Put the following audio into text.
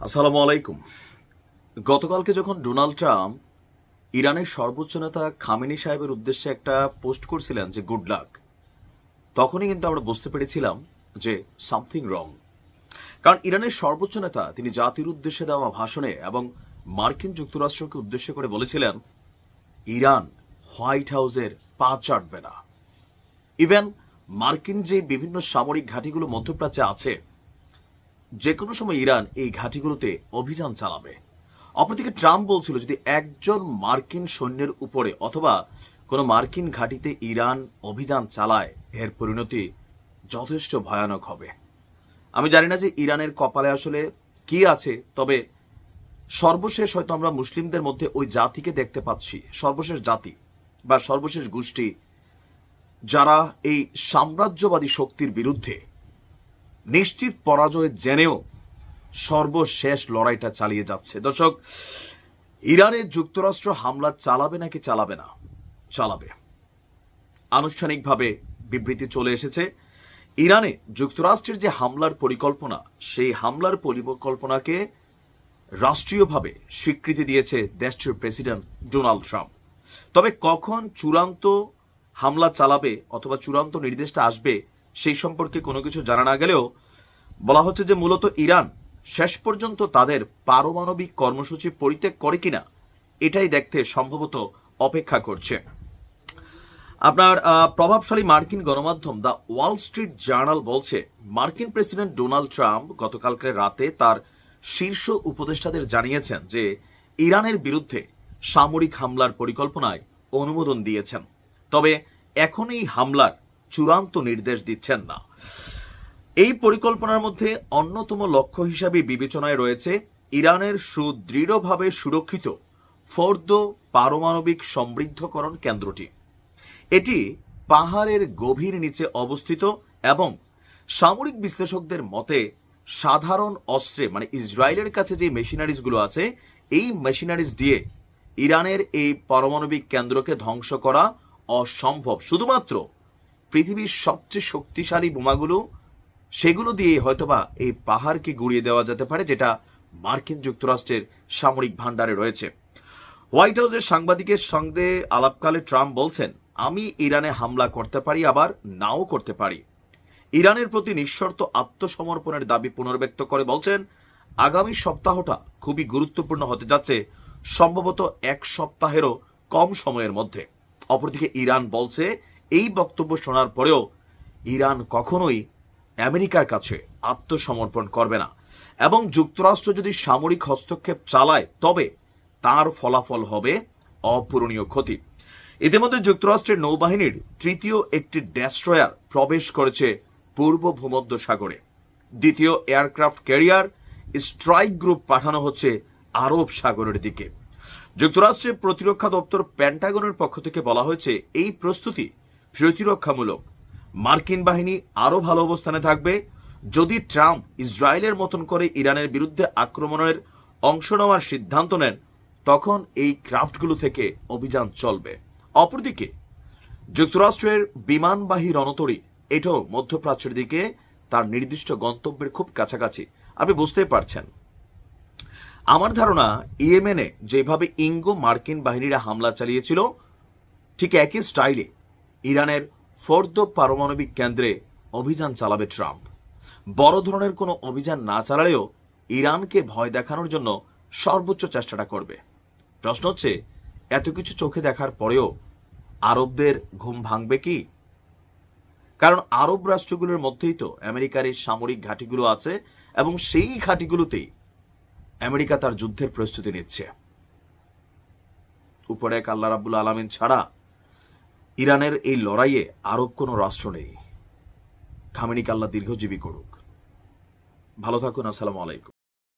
আসসালামু আলাইকুম। গতকালকে যখন ডোনাল্ড ট্রাম্প ইরানের সর্বোচ্চ নেতা খামেনি সাহেবের উদ্দেশ্যে একটা পোস্ট করছিলেন যে, গুড লাক, তখনই কিন্তু আমরা বুঝতে পেরেছিলাম যে, সামথিং রং। কারণ ইরানের সর্বোচ্চ নেতা, তিনি জাতির উদ্দেশ্যে দেওয়া ভাষণে এবং মার্কিন যুক্তরাষ্ট্রকে উদ্দেশ্য করে বলেছিলেন, ইরান হোয়াইট হাউসের পা চাটবে না। ইভেন মার্কিন যে বিভিন্ন সামরিক ঘাঁটিগুলো মধ্যপ্রাচ্যে আছে যে কোনো সময় ইরান এই ঘাঁটিগুলোতে অভিযান চালাবে। অপরদিকে ট্রাম্প বলছিল যদি একজন মার্কিন সৈন্যের উপরে অথবা কোনো মার্কিন ঘাঁটিতে ইরান অভিযান চালায়, এর পরিণতি যথেষ্ট ভয়ানক হবে। আমি জানি না যে ইরানের কপালে আসলে কি আছে, তবে সর্বশেষ হয়তো আমরা মুসলিমদের মধ্যে ওই জাতিকে দেখতে পাচ্ছি, সর্বশেষ জাতি বা সর্বশেষ গোষ্ঠী যারা এই সাম্রাজ্যবাদী শক্তির বিরুদ্ধে নিশ্চিত পরাজয় জেনেও সর্বশেষ লড়াইটা চালিয়ে যাচ্ছে। দর্শক, ইরানে যুক্তরাষ্ট্র হামলা চালাবে নাকি চালাবে না? চালাবে। আনুষ্ঠানিকভাবে বিবৃতি চলে এসেছে, ইরানে যুক্তরাষ্ট্রের যে হামলার পরিকল্পনা, সেই হামলার পরিকল্পনাকে রাষ্ট্রীয়ভাবে স্বীকৃতি দিয়েছে দেশটির প্রেসিডেন্ট ডোনাল্ড ট্রাম্প। তবে কখন চূড়ান্ত হামলা চালাবে অথবা চূড়ান্ত নির্দেশটা আসবে সেই সম্পর্কে কোনো কিছু জানা না গেলেও বলা হচ্ছে যে মূলত ইরান শেষ পর্যন্ত তাদের পারমাণবিক কর্মসূচি পরিত্যাগ করে কিনা, এটাই দেখতে সম্ভবত অপেক্ষা করছে। আপনার প্রভাবশালী মার্কিন গণমাধ্যম দ্য ওয়াল স্ট্রিট জার্নাল বলছে, মার্কিন প্রেসিডেন্ট ডোনাল্ড ট্রাম্প গতকালকে রাতে তার শীর্ষ উপদেষ্টাদের জানিয়েছেন যে ইরানের বিরুদ্ধে সামরিক হামলার পরিকল্পনায় অনুমোদন দিয়েছেন। তবে এখন এই হামলার চূড়ান্ত নির্দেশ দিচ্ছেন না। এই পরিকল্পনার মধ্যে অন্যতম লক্ষ্য হিসাবে বিবেচনায় রয়েছে ইরানের সুদৃঢ়ভাবে সুরক্ষিত ফোর্দ পারমাণবিক সমৃদ্ধকরণ কেন্দ্রটি। এটি পাহাড়ের গভীর নিচে অবস্থিত এবং সামরিক বিশ্লেষকদের মতে সাধারণ অস্ত্রে মানে ইসরায়েলের কাছে যে মেশিনারিজগুলো আছে, এই মেশিনারিজ দিয়ে ইরানের এই পারমাণবিক কেন্দ্রকে ধ্বংস করা অসম্ভব। শুধুমাত্র পৃথিবীর সবচেয়ে শক্তিশালী বোমাগুলো, সেগুলো দিয়ে হয়তোবা এই পাহাড়কে গুড়িয়ে দেওয়া যেতে পারে, যেটা মার্কিন যুক্তরাষ্ট্রের সামরিক ভাণ্ডারে রয়েছে। হোয়াইট হাউসের সাংবাদিকের সঙ্গে আলাপকালে ট্রাম্প বলছেন, আমি ইরানে হামলা করতে পারি, আবার নাও করতে পারি। ইরানের প্রতি নিঃশর্ত আত্মসমর্পণের দাবি পুনর্ব্যক্ত করে বলছেন, আগামী সপ্তাহটা খুবই গুরুত্বপূর্ণ হতে যাচ্ছে, সম্ভবত এক সপ্তাহেরও কম সময়ের মধ্যে। অপরদিকে ইরান বলছে এই বক্তব্য শোনার পরেও ইরান কখনোই আমেরিকার কাছে আত্মসমর্পণ করবে না। এবং যুক্তরাষ্ট্র যদি সামরিক হস্তক্ষেপ চালায়, তবে তার ফলাফল হবে অপূরণীয় ক্ষতি। ইতিমধ্যে যুক্তরাষ্ট্রের নৌবাহিনীর তৃতীয় একটি ডেস্ট্রয়ার প্রবেশ করেছে পূর্ব ভূমধ্য সাগরে দ্বিতীয় এয়ারক্রাফট ক্যারিয়ার স্ট্রাইক গ্রুপ পাঠানো হচ্ছে আরব সাগরের দিকে। যুক্তরাষ্ট্রের প্রতিরক্ষা দপ্তর প্যান্টাগনের পক্ষ থেকে বলা হয়েছে, এই প্রস্তুতি প্রতিরক্ষামূলক। মার্কিন বাহিনী আরও ভালো অবস্থানে থাকবে যদি ট্রাম্প ইসরায়েলের মতন করে ইরানের বিরুদ্ধে আক্রমণের অংশ নেওয়ার সিদ্ধান্ত নেন, তখন এই ক্রাফটগুলো থেকে অভিযান চলবে। অপরদিকে, যুক্তরাষ্ট্রের বিমানবাহী রণতরী, এটাও মধ্যপ্রাচ্যের দিকে তার নির্দিষ্ট গন্তব্যের খুব কাছাকাছি। আপনি বুঝতেই পারছেন। আমার ধারণা, ইয়েমেনে যেভাবে ইঙ্গো মার্কিন বাহিনীরা হামলা চালিয়েছিল, ঠিক একই স্টাইলে ইরানের ফোর্দ পারমাণবিক কেন্দ্রে অভিযান চালাবে ট্রাম্প। বড় ধরনের কোনো অভিযান না চালালেও ইরানকে ভয় দেখানোর জন্য সর্বোচ্চ চেষ্টাটা করবে। প্রশ্ন হচ্ছে, এত কিছু চোখে দেখার পরেও আরবদের ঘুম ভাঙবে কি? কারণ আরব রাষ্ট্রগুলোর মধ্যেই তো আমেরিকার এই সামরিক ঘাঁটিগুলো আছে এবং সেই ঘাঁটিগুলোতেই আমেরিকা তার যুদ্ধের প্রস্তুতি নিচ্ছে। উপরে এক আল্লাহ রাবুল আলমিন ছাড়া ইরানের এই লড়াইয়ে আরব কোনো রাষ্ট্র নেই। খামেনিক আল্লাহ দীর্ঘজীবী করুক। ভালো থাকুন, আসসালামু আলাইকুম।